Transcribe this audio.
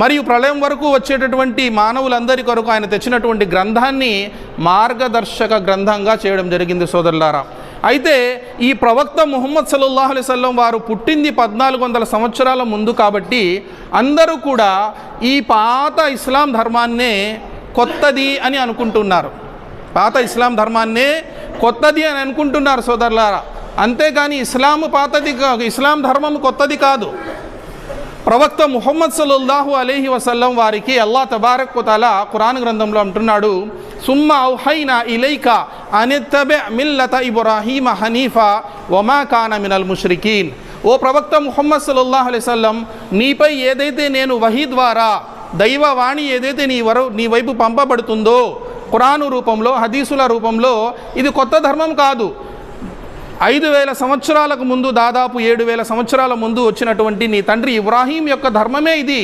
మరియు ప్రళయం వరకు వచ్చేటటువంటి మానవులందరి కొరకు ఆయన తెచ్చినటువంటి గ్రంథాన్ని మార్గదర్శక గ్రంథంగా చేయడం జరిగింది సోదరులారా. అయితే ఈ ప్రవక్త ముహమ్మద్ సల్లాహ్ అలైవల్లం వారు పుట్టింది పద్నాలుగు వందల సంవత్సరాల ముందు కాబట్టి అందరూ కూడా ఈ పాత ఇస్లాం ధర్మాన్నే కొత్తది అని అనుకుంటున్నారు. పాత ఇస్లాం ధర్మాన్నే కొత్తది అని అనుకుంటున్నారు సోదరులారా. అంతేగాని ఇస్లాం పాతది కాదు ఇస్లాం ధర్మం కొత్తది కాదు. ప్రవక్త ముహమ్మద్ సల్లల్లాహు అలీహి వసల్లం వారికి అల్లా తబారక్ తల ఖురాన్ గ్రంథంలో అంటున్నాడు సుమ్మ ఔహైనా ఇలైక అనిత్తబె మిల్లత ఇబ్రాహీమ హనీఫా వమా కాన మినల్ ముష్రికీన్. ఓ ప్రవక్త ముహమ్మద్ సల్లల్లాహు అలైవల్లం నీపై ఏదైతే నేను వహీ ద్వారా దైవవాణి ఏదైతే నీ వర నీ వైపు పంపబడుతుందో ఖురాను రూపంలో హదీసుల రూపంలో ఇది కొత్త ధర్మం కాదు. ఐదు వేల సంవత్సరాలకు ముందు దాదాపు ఏడు వేల సంవత్సరాల ముందు వచ్చినటువంటి నీ తండ్రి ఇబ్రాహీం యొక్క ధర్మమే ఇది.